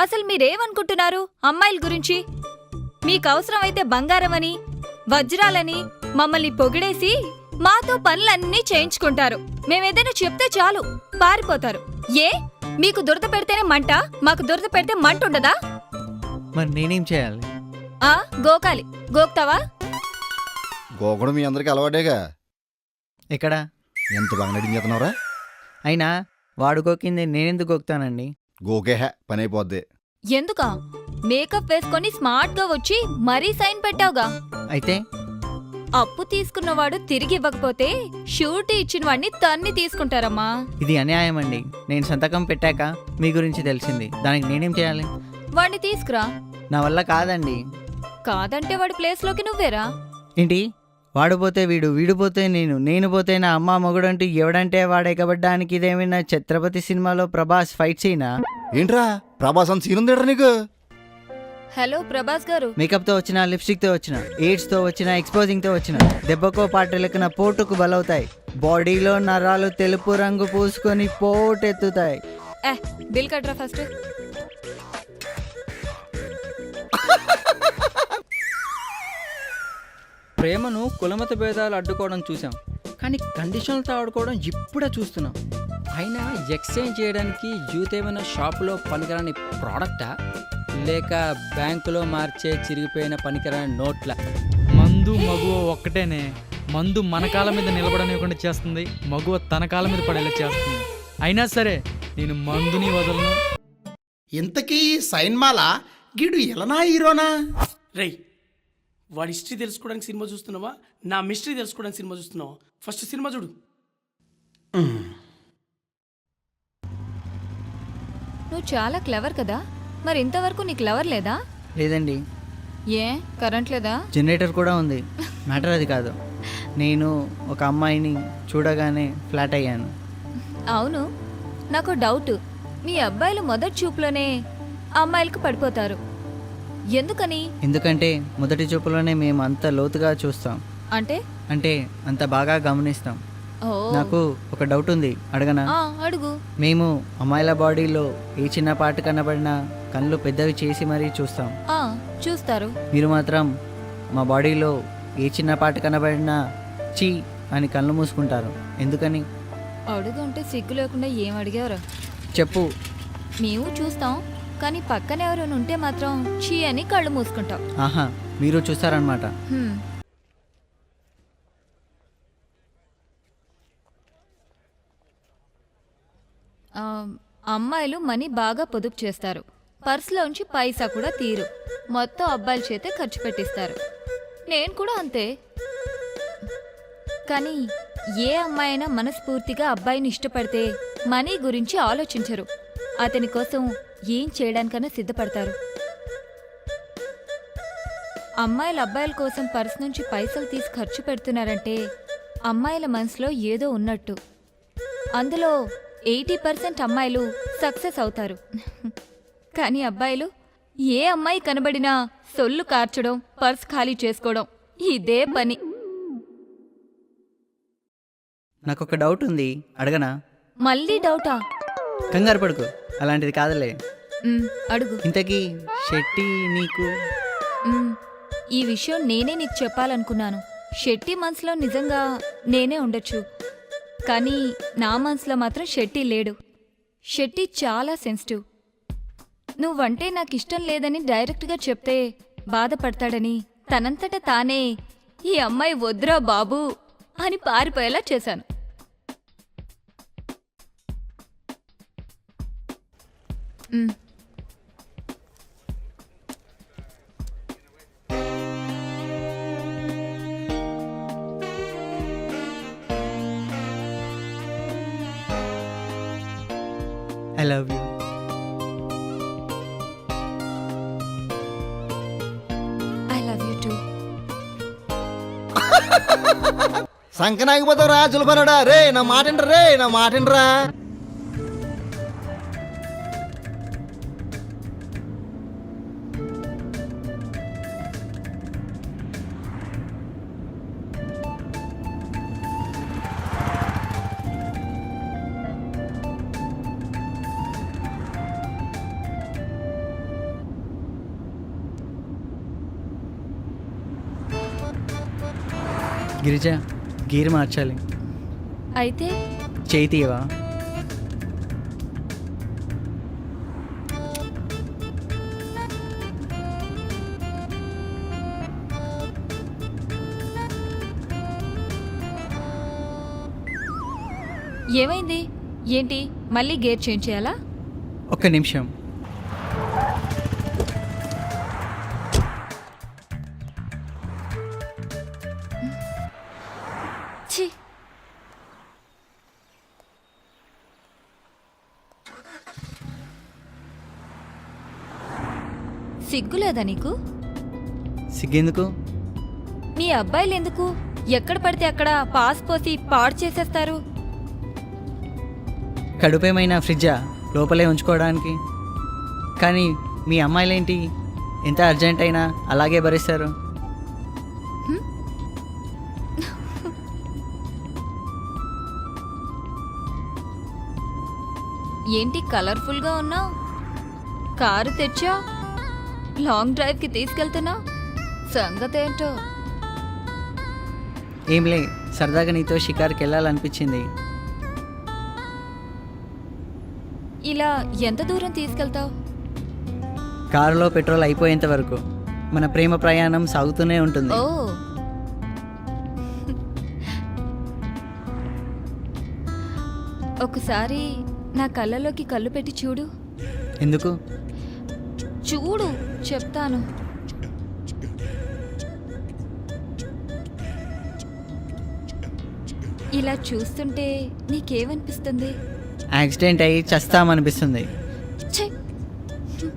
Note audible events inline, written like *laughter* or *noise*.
అసలు మీరేమనుకుంటున్నారు? అమ్మాయిల గురించి? మీకు అవసరమైతే బంగారమని వజ్రాలని మమ్మల్ని పొగిడేసి మాతో పనులన్నీ చేయించుకుంటారు. మేమేదైనా చెప్తే చాలు పారిపోతారు. ఏ? మీకు దురద పెడితేనే మంట? మాకు దురద పెడితే మంట ఉండదా? మరి నేనేం చేయాలి? ఆ? గోకాలి. గోక్తావా? గోకుడు మీ అందరికి అలవాటేగా. ఎక్కడ? ఎంత బాగా నడిచేస్తున్నావురా అయినా వాడుకోకింది నేనెందుకు గోక్తానండి? గోకేహ పని అయిపోద్ది ఎందుకా? మేకప్ వేసుకొని స్మార్ట్గా వచ్చి మరీ సైన్ పెట్టావుగా? అయితే? అప్పు తీసుకున్నవాడు తిరిగి ఇవ్వకపోతే షూరిటీ ఇచ్చిన వాడిని తన్ని తీసుకుంటారమ్మా. ఇది అన్యాయం అండి నేను సంతకం పెట్టాక మీ గురించి తెలిసింది. దానికి నేనేం చేయాలి? వాడిని తీసుకురా. నా వల్ల కాదండి. కాదంటే వాడి ప్లేస్లోకి నువ్వేరా? ఏంటి? వాడు పోతే వీడు వీడు పోతే నేను నేను పోతే నా అమ్మ మొగుడంటూ ఎవడంటే వాడెక్కబడ్డానికి ఇదేమైనా ఛత్రపతి సినిమాలో ప్రభాస్ ఫైట్ సీనా? ఏంట్రా? ప్రభాస్ అంత సీన్ ఉందేట్రా నీకు? హలో ప్రభాస్ గారు. మేకప్తో వచ్చిన లిప్స్టిక్తో వచ్చిన ఎయిడ్స్తో వచ్చిన ఎక్స్పోజింగ్తో వచ్చిన దెబ్బకో పాటలకిన పోటుకు బలవుతాయి. బాడీలో నరాలు తెలుపు రంగు పూసుకొని పోటెత్తుతాయి. బిల్ కట్రా ఫస్ట్. *laughs* ప్రేమను కులమత భేదాలు అడ్డుకోవడం చూసాం కానీ కండిషన్లతో ఆడుకోవడం ఇప్పుడే చూస్తున్నాం. అయినా ఎక్స్చేంజ్ చేయడానికి యూత్ ఏమైనా షాపులో పనికిరాని ప్రోడక్టా? లేక బ్యాంకులో మార్చే చిరిగిపోయిన పనికిరాని నోట్ల? మందు మగువ ఒక్కటేనే. మందు మన కాళ్ళ మీద నిలబడనివ్వకుండా చేస్తుంది. మగువ తన కాళ్ళ మీద పడేలా చేస్తుంది. అయినా సరే నేను మందుని వదలను. ఇంతకీ సైన్మాల గీడు ఎలనా హీరోనా? రేయ్ వాడి హిస్టరీ తెలుసుకోవడానికి సినిమా చూస్తున్నావా? నా మిస్టరీ తెలుసుకోవడానికి సినిమా చూస్తున్నావా? ఫస్ట్ సినిమా చూడు. నువ్వు చాలా క్లవర్ కదా. మరి ఇంతవరకు నీకు క్లవర్ లేదా? లేదండి. ఏ? కరెంట్ లేదా? జనరేటర్ కూడా ఉంది. మ్యాటర్ అది కాదు. నేను ఒక అమ్మాయిని చూడగానే ఫ్లాట్ అయ్యాను. అవును. నాకు డౌట్. మీ అబ్బాయిలు మొదటి చూపులోనే అమ్మాయిలకు పడిపోతారు. ఎందుకని? ఎందుకంటే మొదటి చూపులోనే మేము అంత లోతుగా చూస్తాం. అంటే? అంటే అంత బాగా గమనిస్తాం. నాకు ఒక డౌట్ ఉంది. అడగనా? అడుగు. మేము అమ్మాయిల బాడీలో ఏ చిన్న పార్ట్ కనబడినా కళ్ళు పెద్దవి చేసి మరీ చూస్తాం. చూస్తారు. మీరు మాత్రం మా బాడీలో ఏ చిన్న పార్ట్ కనబడినా చీ అని కళ్ళు మూసుకుంటారు. ఎందుకని? అడుగు అంటే సిగ్గు లేకుండా ఏం అడిగారు చెప్పు. మేము చూస్తాం. కానీ పక్కన ఎవరైనా ఉంటే మాత్రం చీ అని కళ్ళు మూసుకుంటాం ఆహా మీరు హ్మ్. ఆ, అమ్మాయిలు మనీ బాగా పొదుపు చేస్తారు. పర్సులోంచి పైసా కూడా తీరు. మొత్తం అబ్బాయిల చేతే ఖర్చు పెట్టిస్తారు. నేను కూడా అంతే. కానీ ఏ అమ్మాయినా మనస్ఫూర్తిగా అబ్బాయిని ఇష్టపడితే మనీ గురించి ఆలోచించరు. అతని కోసం ఏం చేయడానికైనా సిద్ధపడతారు. అమ్మాయిలు అబ్బాయిల కోసం పర్స్ నుంచి పైసలు తీసి ఖర్చు పెడుతున్నారంటే అమ్మాయిల మనసులో ఏదో ఉన్నట్టు. అందులో ఎయిటీ పర్సెంట్ అమ్మాయిలు సక్సెస్ అవుతారు. కానీ అబ్బాయిలు ఏ అమ్మాయి కనబడినా సొల్లు కార్చడం పర్స్ ఖాళీ చేసుకోవడం ఇదే పని. నాకు ఒక డౌట్ ఉంది. అడగనా? మళ్ళీ డౌటా? కంగారు పడుకు. అలాంటిది కాదులే. ఉమ్, అడుగు. ఇంతకీ శెట్టి నీకు? ఉమ్, ఈ విషయం నేనే నీకు చెప్పాలనుకున్నాను. షెట్టి మనసులో నిజంగా నేనే ఉండొచ్చు. కానీ నా మనసులో మాత్రం షెట్టి లేడు. షెట్టి చాలా సెన్సిటివ్. నువ్వంటే నాకు ఇష్టం లేదని డైరెక్ట్గా చెప్తే బాధపడతాడని తనంతట తానే ఈ అమ్మాయి వద్దురా బాబు అని పారిపోయేలా చేశాను. I love you I love you too సంకనాగిపోతావు రా చులపనడా రే నా మాట రే నా మాట గిరిజ గీర్ మార్చాలి. అయితే? చేయి తీయవా ఏమైంది? ఏంటి? మళ్ళీ గేర్ చేంజ్ చేయాలా? ఒక్క నిమిషం. సిగ్గులేదా నీకు? సిగ్గెందుకు? మీ అబ్బాయిలు ఎందుకు ఎక్కడ పడితే అక్కడ పాస్ పోసి పాడు చేసేస్తారు. కడుపేమైనా ఫ్రిడ్జా లోపలే ఉంచుకోవడానికి? కానీ మీ అమ్మాయిలేంటి? ఎంత అర్జెంట్ అయినా అలాగే భరిస్తారు. ఏంటి కలర్ఫుల్గా ఉన్నావు? కారు తెచ్చా? లాంగ్ డ్రైవ్కి తీసుకెళ్తున్నా? సంగతి ఏంటో ఏంలే సరదాగా నీతో షికార్కి వెళ్ళాలనిపించింది ఇలా ఎంత దూరం తీసుకెళ్తావు? కారులో పెట్రోల్ అయిపోయేంత వరకు. మన ప్రేమ ప్రయాణం సాగుతూనే ఉంటుంది. ఓ. ఒకసారి నా కళ్ళలోకి కళ్ళు పెట్టి చూడు. ఎందుకు? చూడు. చెప్తాను. ఇలా చూస్తుంటే నీకేమనిపిస్తుంది? యాక్సిడెంట్ అయ్యి చస్తామనిపిస్తుంది.